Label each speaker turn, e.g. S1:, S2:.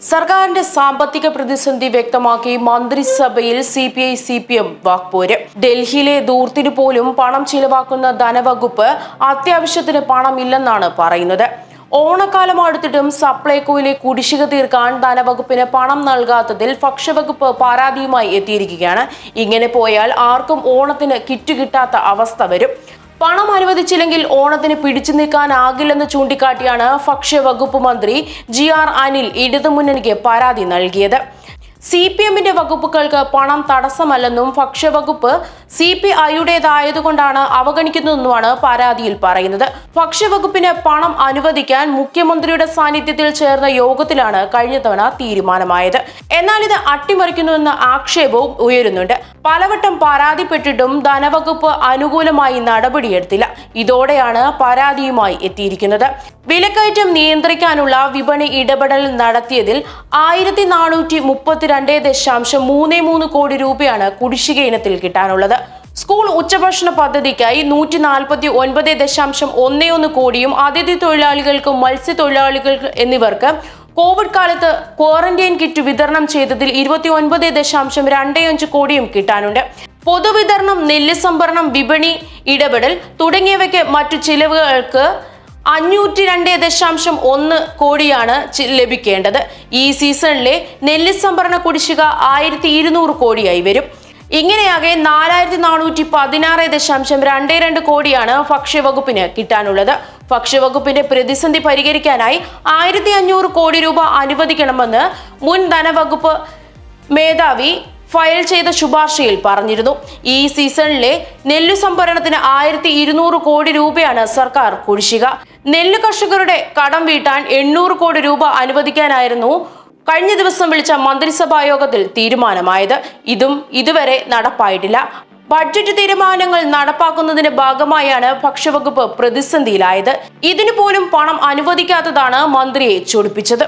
S1: സർക്കാരിന്റെ സാമ്പത്തിക പ്രതിസന്ധി വ്യക്തമാക്കി മന്ത്രിസഭയിൽ C P I C P M വാക്പോര്. ഡൽഹിയിലെ ദൂർത്തിനു പോലും പണം ചിലവാക്കുന്ന ധനവകുപ്പ് അത്യാവശ്യത്തിന് പണമില്ലെന്നാണ് പറയുന്നത്. ഓണക്കാലം അടുത്തിട്ടും സപ്ലൈകോയിലെ കുടിശ്ശിക തീർക്കാൻ ധനവകുപ്പിന് പണം നൽകാത്തതിൽ ഭക്ഷ്യവകുപ്പ് പരാതിയുമായി എത്തിയിരിക്കുകയാണ്. ഇങ്ങനെ പോയാൽ ആർക്കും ഓണത്തിന് കിറ്റ് കിട്ടാത്ത അവസ്ഥ വരും. പണം അനുവദിച്ചില്ലെങ്കിൽ ഓണത്തിന് പിടിച്ചു നിൽക്കാനാകില്ലെന്ന് ചൂണ്ടിക്കാട്ടിയാണ് ഭക്ഷ്യവകുപ്പ് മന്ത്രി ജി ആർ അനിൽ ഇടതുമുന്നണിക്ക് പരാതി നൽകിയത്. സി പി എമ്മിന്റെ വകുപ്പുകൾക്ക് പണം തടസ്സമല്ലെന്നും ഭക്ഷ്യവകുപ്പ് സി പി ഐയുടേതായതുകൊണ്ടാണ് അവഗണിക്കുന്നതെന്നുമാണ് പരാതിയിൽ പറയുന്നത്. ഭക്ഷ്യവകുപ്പിന് പണം അനുവദിക്കാൻ മുഖ്യമന്ത്രിയുടെ സാന്നിധ്യത്തിൽ ചേർന്ന യോഗത്തിലാണ് കഴിഞ്ഞ തവണ തീരുമാനമായത്. എന്നാൽ ഇത് അട്ടിമറിക്കുന്നുവെന്ന ആക്ഷേപവും ഉയരുന്നുണ്ട്. പലവട്ടം പരാതിപ്പെട്ടിട്ടും ധനവകുപ്പ് അനുകൂലമായി നടപടിയെടുത്തില്ല. ഇതോടെയാണ് പരാതിയുമായി എത്തിയിരിക്കുന്നത്. വിലക്കയറ്റം നിയന്ത്രിക്കാനുള്ള വിപണി ഇടപെടൽ നടത്തിയതിൽ ആയിരത്തി നാനൂറ്റി മുപ്പത്തിരണ്ട് ദശാംശം മൂന്ന് മൂന്ന് കോടി രൂപയാണ് കുടിശ്ശിക ഇനത്തിൽ കിട്ടാനുള്ളത്. സ്കൂൾ ഉച്ചഭക്ഷണ പദ്ധതിക്കായി നൂറ്റി നാൽപ്പത്തി ഒൻപത് ദശാംശം ഒന്ന് ഒന്ന് കോടിയും അതിഥി തൊഴിലാളികൾക്കും മത്സ്യത്തൊഴിലാളികൾക്ക് എന്നിവർക്ക് കോവിഡ് കാലത്ത് ക്വാറന്റൈൻ കിറ്റ് വിതരണം ചെയ്തതിൽ ഇരുപത്തി ഒൻപത് ദശാംശം രണ്ട് അഞ്ച് കോടിയും കിട്ടാനുണ്ട്. പൊതുവിതരണം നെല്ല് സംഭരണം വിപണി ഇടപെടൽ തുടങ്ങിയവയ്ക്ക് മറ്റു ചിലവുകൾക്ക് അഞ്ഞൂറ്റി രണ്ട് ദശാംശം ഒന്ന് കോടിയാണ് ലഭിക്കേണ്ടത്. ഈ സീസണിലെ നെല്ല് സംഭരണ കുടിശ്ശിക ആയിരത്തി ഇരുന്നൂറ് കോടിയായി വരും. ഇങ്ങനെയാകെ നാലായിരത്തി നാനൂറ്റി പതിനാറ് ദശാംശം രണ്ട് രണ്ട് കോടിയാണ് ഭക്ഷ്യവകുപ്പിന് കിട്ടാനുള്ളത്. ഭക്ഷ്യവകുപ്പിന്റെ പ്രതിസന്ധി പരിഹരിക്കാനായി ആയിരത്തി അഞ്ഞൂറ് കോടി രൂപ അനുവദിക്കണമെന്ന് മുൻ ധനവകുപ്പ് മേധാവി ഫയൽ ചെയ്ത ശുപാർശയിൽ പറഞ്ഞിരുന്നു. ഈ സീസണിലെ നെല്ലു സംഭരണത്തിന് ആയിരത്തി ഇരുന്നൂറ് കോടി രൂപയാണ് സർക്കാർ കുടിശ്ശിക. നെല്ല് കർഷകരുടെ കടം വീട്ടാൻ എണ്ണൂറ് കോടി രൂപ അനുവദിക്കാനായിരുന്നു കഴിഞ്ഞ ദിവസം വിളിച്ച മന്ത്രിസഭാ യോഗത്തിൽ തീരുമാനമായത്. ഇതും ഇതുവരെ നടപ്പായിട്ടില്ല. ബഡ്ജറ്റ് തീരുമാനങ്ങൾ നടപ്പാക്കുന്നതിന്റെ ഭാഗമായാണ് ഭക്ഷ്യവകുപ്പ് പ്രതിസന്ധിയിലായത്. ഇതിനു പോലും പണം അനുവദിക്കാത്തതാണ് മന്ത്രിയെ ചൊടിപ്പിച്ചത്.